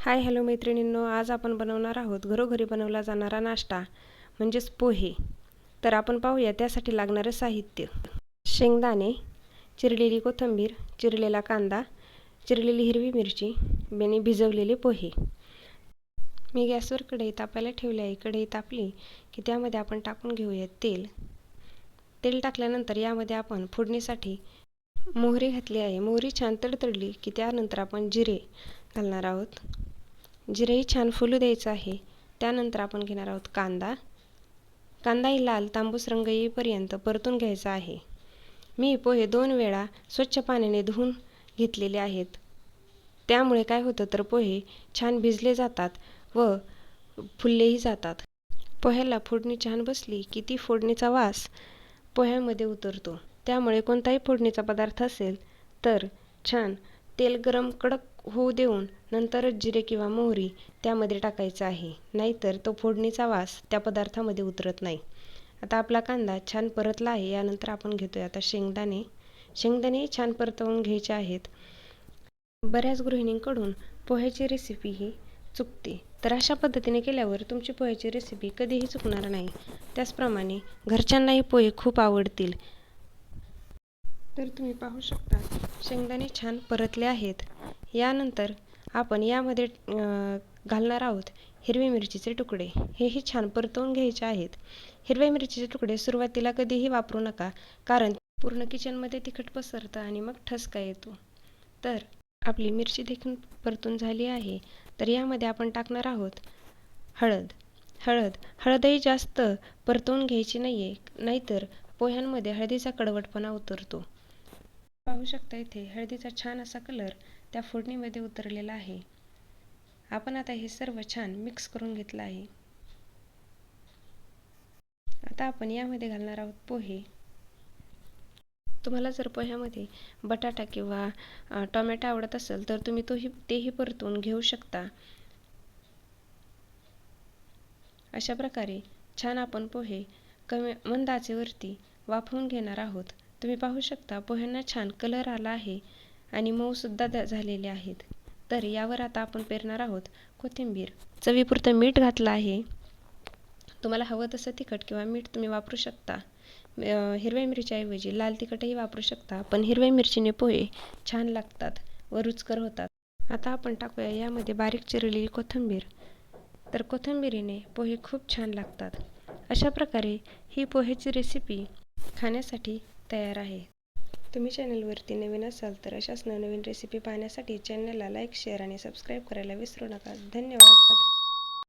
Hi hello मैत्रिणींनो आज आपण बनवणार आहोत घरोघरी बनवला जाणारा नाश्ता म्हणजेच पोहे. तर आपण पाहूया त्यासाठी लागणारं साहित्य. शेंगदाणे चिरलेली कोथिंबीर चिरलेला कांदा चिरलेली हिरवी मिरची बेनी भिजवलेले पोहे. मी गॅसवर कढई तापायला ठेवली आहे. कढई तापली की त्यामध्ये आपण टाकून घेऊया तेल. तेल टाकल्यानंतर यामध्ये आपण फोडणीसाठी मोहरी घातली आहे. मोहरी छान तडतडली की त्यानंतर आपण जिरे घालणार आहोत. जिरेही छान फुलू द्यायचं आहे त्यानंतर आपण घेणार आहोत कांदा. कांदाही लाल तांबूस रंग येईपर्यंत परतून घ्यायचा आहे. मी पोहे दोन वेळा स्वच्छ पाण्याने धुवून घेतलेले आहेत. त्यामुळे काय होतं तर पोहे छान भिजले जातात व फुललेही जातात. पोह्याला फोडणी छान बसली की ती फोडणीचा वास पोह्यामध्ये उतरतो. त्यामुळे कोणताही फोडणीचा पदार्थ असेल तर छान तेल गरम कडक होऊ देऊन नंतरच जिरे किंवा मोहरी त्यामध्ये टाकायचं आहे. नाहीतर तो फोडणीचा वास त्या पदार्थामध्ये उतरत नाही. आता आपला कांदा छान परतला आहे यानंतर आपण घेतोय आता शेंगदाणे. शेंगदाणे छान परतवून घ्यायचे आहेत. बऱ्याच गृहिणींकडून पोह्याची रेसिपी ही चुकते. तर अशा पद्धतीने केल्यावर तुमची पोह्याची रेसिपी कधीही चुकणार नाही. त्याचप्रमाणे घरच्यांनाही पोहे खूप आवडतील. तर तुम्ही पाहू शकता. शेंगदाणे छान परतले आहेत. यानंतर आपण यामध्ये घालणार आहोत हिरवी मिरचीचे तुकडे. हेही छान परतवून घ्यायचे आहेत. हिरव्या मिरचीचे तुकडे सुरुवातीला कधीही वापरू नका कारण पूर्ण किचनमध्ये तिखट पसरतं आणि मग ठसका येतो. तर आपली मिरची देखील परतून झाली आहे. तर यामध्ये आपण टाकणार आहोत हळद. हळद. हळदही जास्त परतवून घ्यायची नाही आहे नाहीतर पोह्यांमध्ये हळदीचा कडवटपणा उतरतो. पाहू शकता इथे हळदीचा छान असा कलर त्या फोडणीमध्ये उतरलेला आहे. आपण आता हे सर्व छान मिक्स करून घेतलं आहे. आता आपण यामध्ये घालणार आहोत पोहे. तुम्हाला जर पोह्यामध्ये बटाटा किंवा टोमॅटो आवडत असेल तर तुम्ही तोही तेही परतून घेऊ शकता. अशा प्रकारे छान आपण पोहे कमी मंद आचेवरती वाफवून घेणार आहोत. तुम्ही पाहू शकता पोह्यांना छान कलर आला आहे आणि मऊसुद्धा झालेले आहेत. तर यावर आता आपण पेरणार आहोत कोथिंबीर. चवीपुरतं मीठ घातलं आहे. तुम्हाला हवं तसं तिखट किंवा मीठ तुम्ही वापरू शकता. हिरव्या मिरच्याऐवजी लाल तिखटही वापरू शकता पण हिरव्या मिरचीने पोहे छान लागतात व रुचकर होतात. आता आपण टाकूया यामध्ये बारीक चिरलेली कोथिंबीर. तर कोथिंबीरीने पोहे खूप छान लागतात. अशा प्रकारे ही पोहेची रेसिपी खाण्यासाठी तयार आहे. तुम्ही चॅनलवरती नवीन असाल तर अशाच नवनवीन रेसिपी पाहण्यासाठी चॅनलला लाईक शेअर आणि सबस्क्राईब करायला विसरू नका. धन्यवाद.